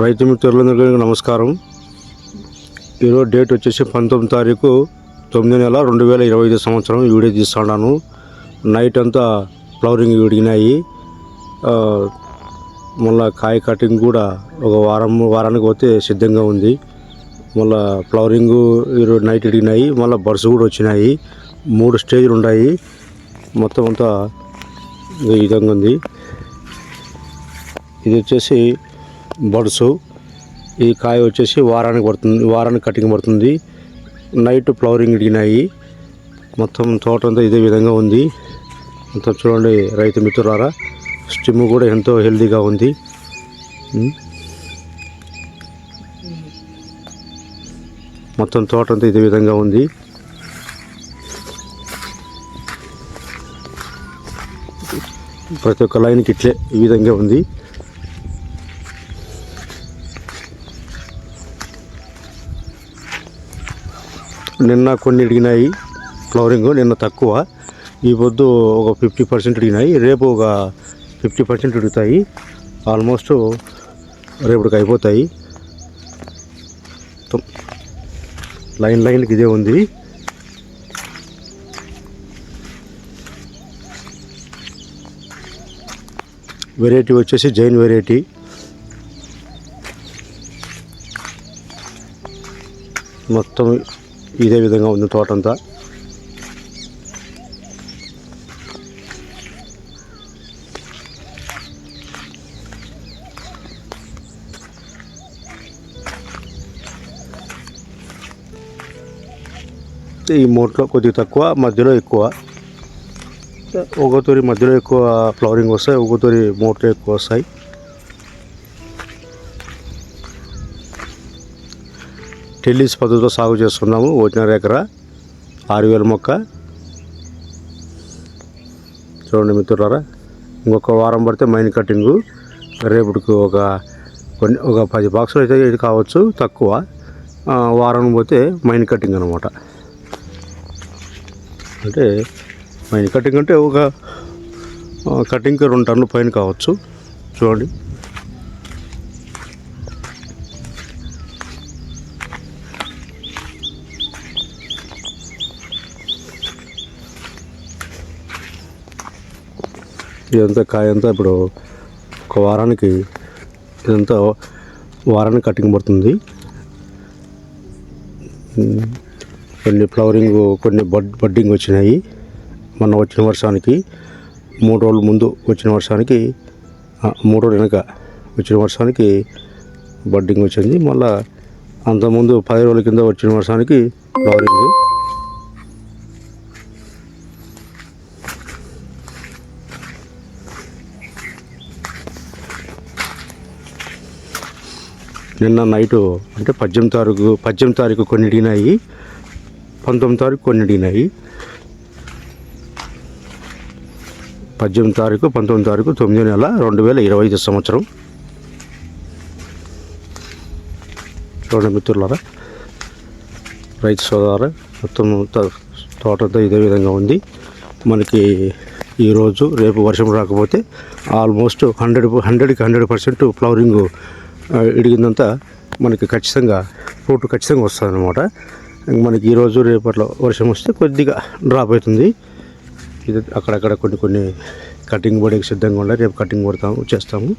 రైతు మిత్రులందరికీ నమస్కారం. ఈరోజు డేట్ వచ్చేసి పంతొమ్మిది తారీఖు తొమ్మిది నెల రెండు వేల ఇరవై ఐదు సంవత్సరం వీడియో తీస్తున్నాను. నైట్ అంతా ఫ్లవరింగ్ విడిగినాయి. మళ్ళీ మళ్ళా కాయ కటింగ్ కూడా ఒక వారం వారానికి పోతే సిద్ధంగా ఉంది. మళ్ళా ఫ్లవరింగ్ ఈరోజు నైట్ విడిగినాయి. మళ్ళీ బర్డ్స్ కూడా వచ్చినాయి. మూడు స్టేజ్లు ఉన్నాయి. మొత్తం అంతా ఈ విధంగా ఉంది. ఇది వచ్చేసి బడ్స్. ఈ కాయ వచ్చేసి వారానికి పడుతుంది వారానికి కటింగ్ పడుతుంది. నైట్ ఫ్లవరింగ్ ఇడిగినాయి. మొత్తం తోట అంతా ఇదే విధంగా ఉంది. మొత్తం చూడండి రైతు మిత్రులారా స్టిమ్ కూడా ఎంతో హెల్తీగా ఉంది. మొత్తం తోట అంతా ఇదే విధంగా ఉంది. ప్రతి ఒక్క లైన్కి ఇట్లే ఈ విధంగా ఉంది. నిన్న కొన్ని అడిగినాయి ఫ్లవరింగ్ నిన్న తక్కువ. ఈ పొద్దు ఒక ఫిఫ్టీ పర్సెంట్ అడిగినాయి రేపు ఒక ఫిఫ్టీ పర్సెంట్ అడుగుతాయి ఆల్మోస్ట్ రేపటికి అయిపోతాయి. లైన్ లైన్కి ఇదే ఉంది. వెరైటీ వచ్చేసి జైన్ వెరైటీ మొత్తం ఇదే విధంగా ఉంది తోటంతా. ఈ మూట్లో కొద్దిగా తక్కువ మధ్యలో ఎక్కువ. ఒక తూరి మధ్యలో ఎక్కువ ఫ్లవరింగ్ వస్తాయి ఒక తూరి మూట్లో ఎక్కువ వస్తాయి. టెల్లిస్ పద్ధతిలో సాగు చేస్తున్నాము ఒకటిన్నర ఎకరా ఆరు వేల మొక్క. చూడండి మిత్రులారా ఇంకొక వారం పడితే మైన్ కటింగు. రేపటికి ఒక కొన్ని ఒక పది బాక్సులు అయితే ఇది కావచ్చు తక్కువ. వారం పోతే మైన్ కటింగ్ అనమాట అంటే మైన్ కటింగ్ అంటే ఒక కటింగ్కి రెండు టన్నుల పైన కావచ్చు. చూడండి. ఇదంతా కాయంతా ఇప్పుడు ఒక వారానికి ఇదంతా వారానికి కటింగ్ పడుతుంది. కొన్ని ఫ్లవరింగ్ కొన్ని బడ్ బడ్డింగ్ వచ్చినాయి. మొన్న వచ్చిన వర్షానికి మూడు రోజుల ముందు వచ్చిన వర్షానికి మూడు రోజులు వెనక వచ్చిన వర్షానికి బడ్డింగ్ వచ్చింది. మళ్ళా అంతకుముందు పది రోజుల కింద వచ్చిన వర్షానికి ఫ్లవరింగ్. నిన్న నైటు అంటే పద్దెనిమిది తారీఖు పద్దెనిమిది తారీఖు కొన్ని అడిగినాయి పంతొమ్మిది తారీఖు కొన్ని అడిగినాయి పద్దెనిమిది తారీఖు పంతొమ్మిది తారీఖు తొమ్మిది నెల రెండు వేల ఇరవై ఐదు సంవత్సరం. చూడండి మిత్రులారా రైతు సోదారా మొత్తం తోటంతా ఇదే విధంగా ఉంది. మనకి ఈరోజు రేపు వర్షం రాకపోతే ఆల్మోస్ట్ హండ్రెడ్ హండ్రెడ్కి హండ్రెడ్ పర్సెంట్ ఫ్లవరింగ్ ఇడిగిందంతా మనకి ఖచ్చితంగా ఫ్రూట్ ఖచ్చితంగా వస్తుంది అనమాట మనకి ఈరోజు రేపట్లో వర్షం వస్తే కొద్దిగా డ్రాప్ అవుతుంది. ఇది అక్కడక్కడ కొన్ని కొన్ని కటింగ్ పడేకి సిద్ధంగా ఉండాలి. రేపు కటింగ్ పడతాము చేస్తాము.